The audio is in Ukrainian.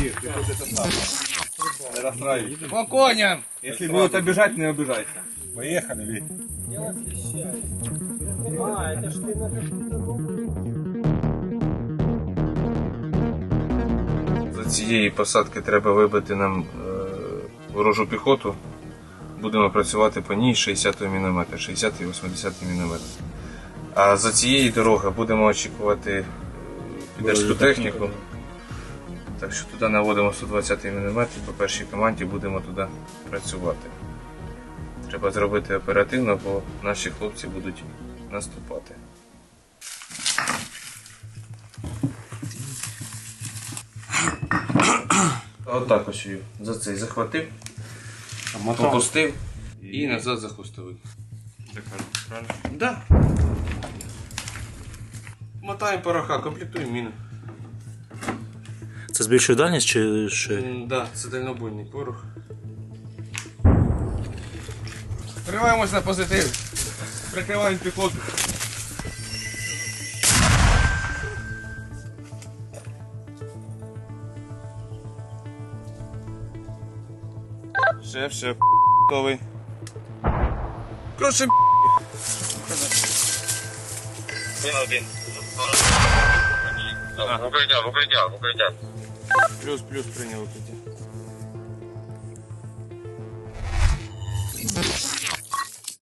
Дир, ты тут это самое. Не расстраивайся. По коням! Если будут обижать, не обижайся. Поехали, Вик. За цієї посадки треба вибити нам е, ворожу піхоту. Будемо працювати по ній 60 мм, 60 і 80 мм. А за цієї дороги будемо очікувати е, підерську техніку. Так що туди наводимо 120 мм, по першій команді будемо туди працювати. Треба зробити оперативно, бо наші хлопці будуть наступати. Отак ось її за цей захватив, попустив і назад захвостовий. Так правильно? Да. Мотаємо пороха, комплектуємо міну. Це збільшує дальність чи ще? М, Да, це дальнобойний порох. Тримаємось на позитив. Прикрываем пехоту. Шеф, шеф, готовий. Крушим. В укриття, в укриття, в укриття. Плюс, плюс прийняв укриття.